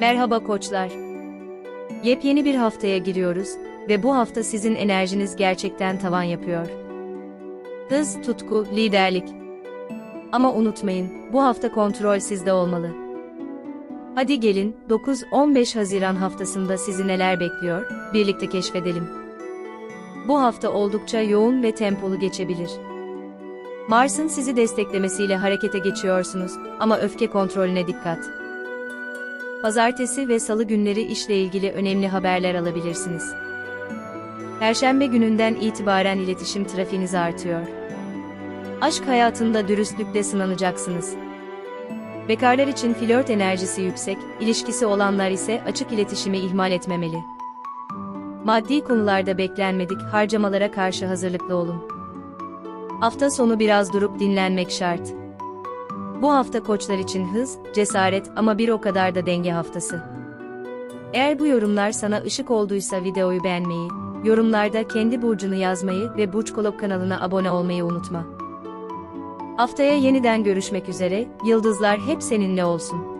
Merhaba koçlar. Yepyeni bir haftaya giriyoruz ve bu hafta sizin enerjiniz gerçekten tavan yapıyor. Hız, tutku, liderlik. Ama unutmayın, bu hafta kontrol sizde olmalı. Hadi gelin, 9-15 Haziran haftasında sizi neler bekliyor, birlikte keşfedelim. Bu hafta oldukça yoğun ve tempolu geçebilir. Mars'ın sizi desteklemesiyle harekete geçiyorsunuz ama öfke kontrolüne dikkat. Pazartesi ve salı günleri işle ilgili önemli haberler alabilirsiniz. Perşembe gününden itibaren iletişim trafiğiniz artıyor. Aşk hayatında dürüstlükle sınanacaksınız. Bekarlar için flört enerjisi yüksek, ilişkisi olanlar ise açık iletişimi ihmal etmemeli. Maddi konularda beklenmedik harcamalara karşı hazırlıklı olun. Hafta sonu biraz durup dinlenmek şart. Bu hafta koçlar için hız, cesaret ama bir o kadar da denge haftası. Eğer bu yorumlar sana ışık olduysa videoyu beğenmeyi, yorumlarda kendi burcunu yazmayı ve Burç Kolok kanalına abone olmayı unutma. Haftaya yeniden görüşmek üzere, yıldızlar hep seninle olsun.